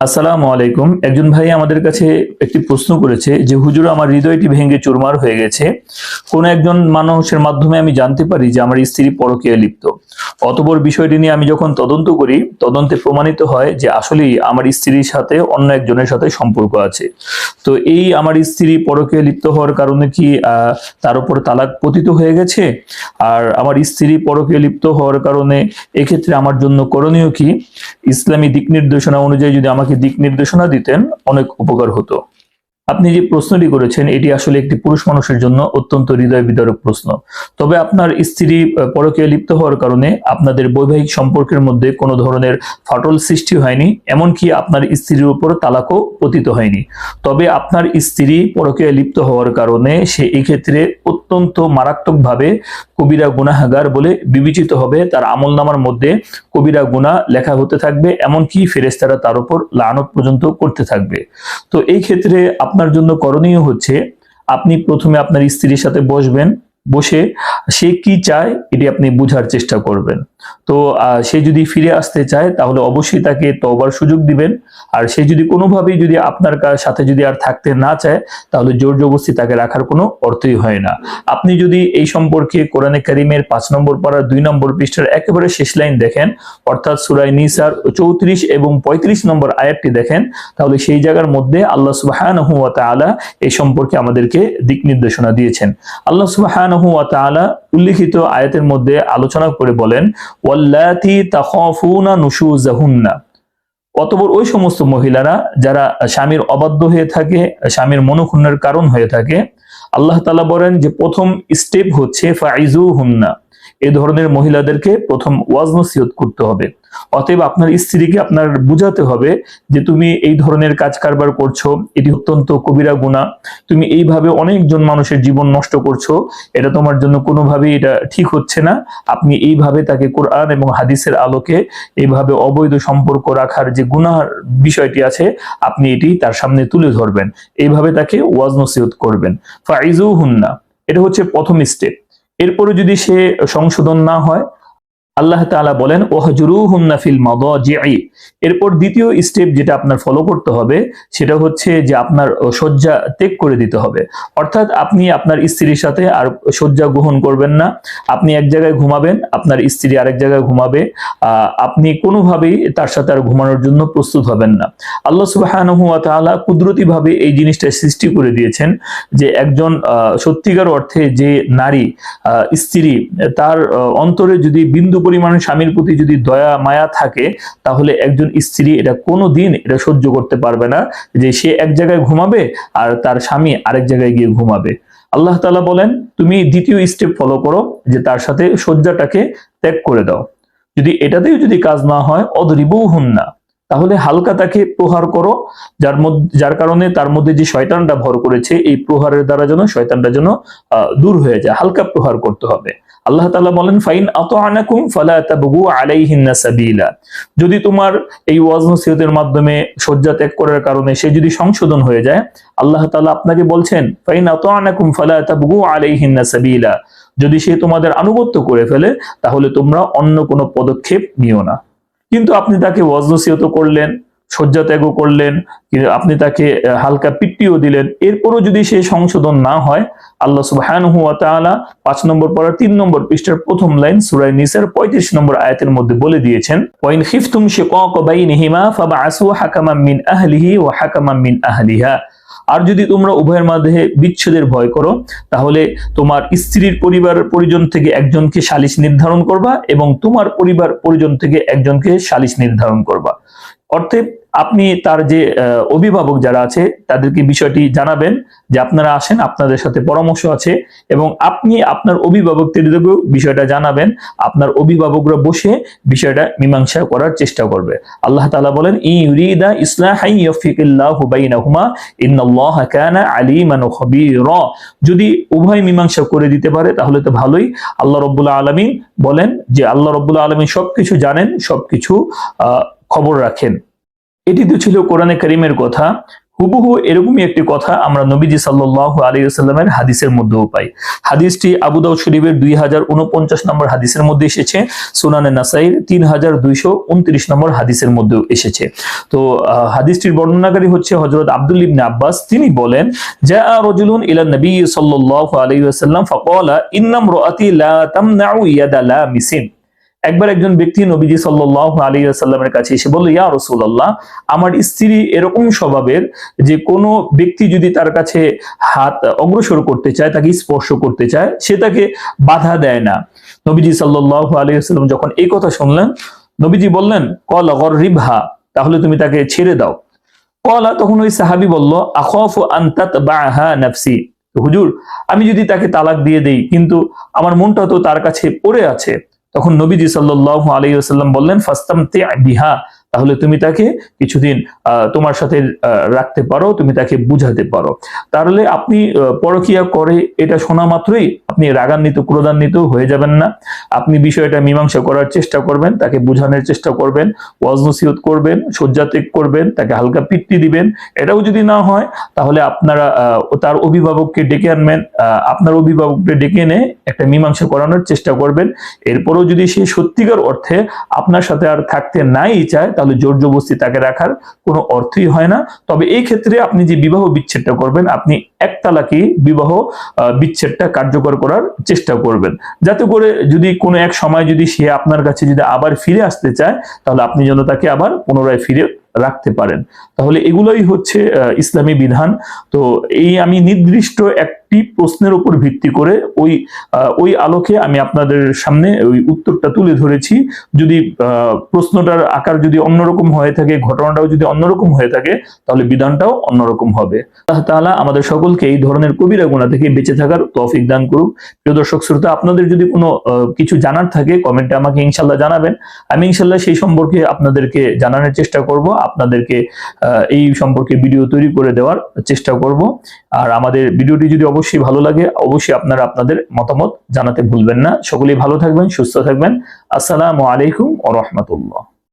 আসসালামু আলাইকুম। একজন ভাই আমাদের কাছে একটি প্রশ্ন করেছে যে, হুজুর, আমার হৃদয়টি ভেঙে চুরমার হয়ে গেছে। কোন একজন মানুষের মাধ্যমে আমি জানতে পারি যে, আমার স্ত্রী পরকীয়া লিপ্ত? অতপর বিষয়টি নিয়ে আমি যখন তদন্ত করি, তদন্তে প্রমাণিত হয় যে, আসলেই আমার স্ত্রীর সাথে অন্য একজনের সাথে সম্পর্ক আছে। তো এই আমার স্ত্রী পরকীয়া লিপ্ত হওয়ার কারণে কি তার উপর তালাক পতিত হয়ে গেছে? আর আমার স্ত্রী পরকীয়া লিপ্ত হওয়ার কারণে এক্ষেত্রে আমার জন্য করণীয় কি? ইসলামী দিক নির্দেশনা অনুযায়ী যদি আমাকে দিক নির্দেশনা দিতেন অনেক উপকার হতো। আপনি যে প্রশ্নটি করেছেন এটি আসলে একটি পুরুষ মানুষের জন্য অত্যন্ত হৃদয় বিদারক প্রশ্ন। তবে আপনার স্ত্রী আহ, পরকীয়া লিপ্ত হওয়ার কারণে আপনাদের বৈবাহিক সম্পর্কের মধ্যে কোনো ধরনের ফাটল সৃষ্টি হয়নি এমনকি আপনার স্ত্রীর উপর তালাকও পতিত হয়নি। তবে আপনার স্ত্রী পরকীয়া লিপ্ত হওয়ার কারণে সে এক্ষেত্রে অত্যন্ত মারাত্মকভাবে কবিরা গুনাহাগার বলে বিবেচিত হবে। তার আমল নামার মধ্যে কবিরা গুনাহ লেখা হতে থাকবে এমনকি ফেরেস্তারা তার উপর লানত পর্যন্ত করতে থাকবে। তো এই ক্ষেত্রে আপনার জন্য করণীয় হচ্ছে আপনি প্রথমে আপনার স্ত্রীর সাথে বসবেন বসে সে কি চায় এটি আপনি বুঝার চেষ্টা করবেন। তো সে যদি ফিরে আসতে চায়, তাহলে অবশ্যই তাকে তওবার সুযোগ দিবেন। আর সে যদি কোনোভাবেই যদি আপনার সাথে যদি আর থাকতে না চায়, তাহলে জোর জবরদস্তি তাকে রাখার কোনো অর্থই হয় না। আপনি যদি এই সম্পর্কে কোরআনে কারিমের পাঁচ নম্বর পাড়ার দুই নম্বর পৃষ্ঠার একেবারে শেষ লাইন দেখেন, অর্থাৎ সুরাই নিসার চৌত্রিশ এবং পঁয়ত্রিশ নম্বর আয়াতটি দেখেন, তাহলে সেই জায়গার মধ্যে আল্লাহ সুবাহানহু ওয়া তাআলা এই সম্পর্কে আমাদেরকে দিক নির্দেশনা দিয়েছেন। আল্লাহ সুবাহানহু ওয়া তাআলা উল্লিখিত আয়াতের মধ্যে আলোচনা করে বলেন, ওয়াল্লাতি তাখাফুনা নুশুজাহুন্না অতপর ওই সমস্ত মহিলারা যারা স্বামীর অবাধ্য হয়ে থাকে, স্বামীর মনোক্ষুণ্ণের কারণ হয়ে থাকে, আল্লাহ তালা বলেন যে প্রথম স্টেপ হচ্ছে ফাইজু হুন্না এই ধরনের মহিলাদেরকে প্রথম ওয়াজ নসিহত করতে হবে। অতএব আপনার স্ত্রীকে আপনার বুঝাতে হবে যে তুমি এই ধরনের কাজ কারবার করছ, এটি অত্যন্ত কবিরা গুণা তুমি এইভাবে অনেকজন মানুষের জীবন নষ্ট করছ, এটা তোমার জন্য কোনোভাবেই এটা ঠিক হচ্ছে না। আপনি এইভাবে তাকে কোরআন এবং হাদিসের আলোকে এইভাবে অবৈধ সম্পর্ক রাখার যে গুনার বিষয়টি আছে, আপনি এটি তার সামনে তুলে ধরবেন। এইভাবে তাকে ওয়াজ নসিহত করবেন। ফাইজু হুন্না এটা হচ্ছে প্রথম স্টেপ এরপরে যদি সে সংশোধন না হয় আল্লাহ তাআলা বলেন, ওহজুরুহুন্না ফিল মাদাজি'i এরপর দ্বিতীয় স্টেপ যেটা আপনার ফলো করতে হবে, সেটা হচ্ছে যে আপনার শয্যা ত্যাগ করে দিতে হবে। অর্থাৎ আপনি আপনার স্ত্রীর সাথে আর শয্যা গ্রহণ করবেন না। আপনি এক জায়গায় ঘুমাবেন, আপনার স্ত্রী আরেক জায়গায় ঘুমাবে। আপনি কোনোভাবেই তার সাথে আর ঘুমানোর জন্য প্রস্তুত হবেন না। আল্লাহ সুবহানাহু ওয়া তাআলা কুদরতিভাবে এই জিনিসটা সৃষ্টি করে দিয়েছেন যে একজন সত্যিকার অর্থে যে নারী স্ত্রী, তার অন্তরে যদি বিন্দু পরিমাণ স্বামীর প্রতি যদি দয়া, মায়া থাকে, তাহলে একজন স্ত্রী এটা কোনো দিন এটা সহ্য করতে পারবে না যে সে এক জায়গায় ঘুমাবে আর তার স্বামী আরেক জায়গায় গিয়ে ঘুমাবে। আল্লাহ তালা বলেন, তুমি দ্বিতীয় স্টেপ ফলো করো যে তার সাথে শয্যাটাকে ত্যাগ করে দাও। যদি এটাতেও যদি কাজ না হয় অদরিবও হুন না তাহলে হালকা তাকে প্রহার করো, যার মধ্যে, যার কারণে তার মধ্যে যে শয়তানটা ভর করেছে, এই প্রহারের দ্বারা যেন শয়তানটা যেন দূর হয়ে যায়। হালকা প্রহার করতে হবে। আল্লাহ তাআলা বলেন, ফাইন আতাআনাকুম ফালা তাবগু আলাইহিন্না সাবিলা। যদি তোমার এই ওয়াজ নসিহতের মাধ্যমে শয্যা ত্যাগ করার কারণে সে যদি সংশোধন হয়ে যায়, আল্লাহ তাআলা আপনাকে বলছেন, ফাইন আতাআনাকুম ফালা তাবগু আলাইহিন্না সাবিলা। যদি সে তোমাদের আনুগত্য করে ফেলে, তাহলে তোমরা অন্য কোনো পদক্ষেপ নিও না। কিন্তু আপনি তাকে ওয়াজ নসিহত করলেন শয্যা ত্যাগও করলেন আপনি তাকে হালকা পিট্টিও দিলেন। এরপরও যদি সে সংশোধন না হয়, আল্লাহ তাআলা পাঁচ নম্বর পড়ার তিন নম্বর পৃষ্ঠার প্রথম লাইন সূরা নিসার 35 নম্বর আয়াতের মধ্যে বলে দিয়েছেন, ওয়াইন খিফতুম শিকাক বাইনহিমা ফাবআসু হাকামান মিন আহলিহি ওয়া হাকামান মিন আহলিহা। আর যদি তোমরা উভয়ের মাধ্যমে বিচ্ছেদের ভয় করো, তাহলে তোমার স্ত্রীর পরিবার পরিজন থেকে একজনকে সালিশ নির্ধারণ করবা এবং তোমার পরিবার পরিজন থেকে একজনকে সালিশ নির্ধারণ করবা। অর্থে আপনি তার যে অভিভাবক যারা আছে, তাদেরকে বিষয়টি জানাবেন যে আপনারা আসেন, আপনাদের সাথে পরামর্শ আছে এবং আপনি আপনার অভিভাবকদেরকেও বিষয়টা জানাবেন। আপনার অভিভাবকরা বসে বিষয়টা মীমাংসা করার চেষ্টা করবে। আল্লাহ তাআলা বলেন ইউরিদা আলিমান খাবীরা। যদি উভয় মীমাংসা করে দিতে পারে, তাহলে তো ভালোই। আল্লাহ রব্বুল আলামিন বলেন যে, আল্লাহ রব্বুল আলামিন সবকিছু জানেন, সবকিছু খবর রাখেন। এটি তো ছিল কোরআনে করিমের কথা। হুবহু এরকমই একটি কথা আমরা নবীজি সাল্লাহ আলী সাল্লামের হাদিসের মধ্যেও পাই। হাদিসটি আবু দাউদ শরীফের দুই হাজার উনপঞ্চাশ নম্বর হাদিসের মধ্যে এসেছে, সুনানে নাসাইর তিন হাজার দুইশো উনত্রিশ নম্বর হাদিসের মধ্যেও এসেছে। তো হাদিসটির বর্ণনাকারী হচ্ছে হজরত আব্দুল ইবনে আব্বাস। তিনি বলেন যা রজুলুন ইলা নবী সাল্লাল্লাহু আলাইহি ওয়াসাল্লাম ফাকালা ইন্নাম রাআতি লা তামনাউ ইয়াদা লামিসিন। একবার একজন ব্যক্তি নবীজি সাল্লাল্লাহু আলাইহি ওয়াসাল্লামের কাছে এসে বলল, ইয়া রাসূলুল্লাহ, আমার স্ত্রী এরকম স্বভাবের যে কোনো ব্যক্তি যদি তার কাছে হাত অগ্রসর করতে চায়, তাকে স্পর্শ করতে চায়, সে তাকে বাধা দেয় না। নবীজি সাল্লাল্লাহু আলাইহি ওয়াসাল্লাম যখন এই কথা শুনলেন, নবীজি বললেন, কল গররিবহা, তাহলে তুমি তাকে ছেড়ে দাও। কলা তখন ওই সাহাবি বলল, আখফু আন্তাত বাহা নাফসি। হুজুর, আমি যদি তাকে তালাক দিয়ে দেই, কিন্তু আমার মনটা তো তার কাছে পড়ে আছে তখন নবীজি সাল্লাহ আলী আসাল্লাম বললেন ফাস্তাম তে বিহা, তাহলে তুমি তাকে কিছুদিন তোমার সাথে রাখতে পারো, তুমি তাকে বুঝাতে পারো। তাহলে আপনি পরকিয়া করে এটা শোনা মাত্রই আপনি রাগান্বিত, ক্রোধান্বিত হয়ে যাবেন না। আপনি বিষয়টা মীমাংসা করার চেষ্টা করবেন, তাকে বোঝানোর চেষ্টা করবেন ওয়াজ নসিহত করবেন শয্যা ত্যাগ করবেন, তাকে হালকা পিট্টি দিবেন। এটাও যদি না হয়, তাহলে আপনারা তার অভিভাবককে ডেকে আনবেন আপনার অভিভাবককে ডেকে এনে একটা মীমাংসা করানোর চেষ্টা করবেন। এরপরেও যদি সে সত্যিকার অর্থে আপনার সাথে আর থাকতে নাই চায়, তাহলে জোর জবস্তি তাকে রাখার কোনো অর্থই হয় না। তবে এই ক্ষেত্রে আপনি যে বিবাহ বিচ্ছেদটা করবেন, আপনি এক তালাকি বিবাহ বিচ্ছেদটা কার্যকর করার চেষ্টা করবেন। যাতে করে যদি কোনো এক সময় যদি সে আপনার কাছে যদি আবার ফিরে আসতে চায়, তাহলে আপনি যেন তাকে আবার পুনরায় ফিরে রাখতে পারেন। তাহলে এগুলোই হচ্ছে ইসলামী বিধান। তো এই আমি নির্দিষ্ট একটি প্রশ্নের উপর ভিত্তি করে ওই ওই আলোকে আমি আপনাদের সামনে ওই উত্তরটা তুলে ধরেছি। যদি প্রশ্নটার আকার যদি অন্যরকম হয়ে থাকে, ঘটনাটাও যদি অন্যরকম হয়ে থাকে, তাহলে বিধানটাও অন্যরকম হবে। তাআলা আমাদের সকলকে এই ধরনের কবিরা গুণা থেকে বেঁচে থাকার তৌফিক দান করুক। প্রিয় দর্শক, শ্রোতা, আপনাদের যদি কোনো কিছু জানার থাকে, কমেন্টে আমাকে ইনশাল্লাহ জানাবেন। আমি ইনশাল্লাহ সেই সম্পর্কে আপনাদেরকে জানানোর চেষ্টা করব। আপনাদেরকে এই সম্পর্কে ভিডিও তৈরি করে দেওয়ার চেষ্টা করব। আর আমাদের ভিডিওটি যদি অবশ্যই ভালো লাগে, অবশ্যই আপনারা আপনাদের মতামত জানাতে ভুলবেন না। সকলেই ভালো থাকবেন, সুস্থ থাকবেন। আসসালামু আলাইকুম ও রহমতুল্লাহ।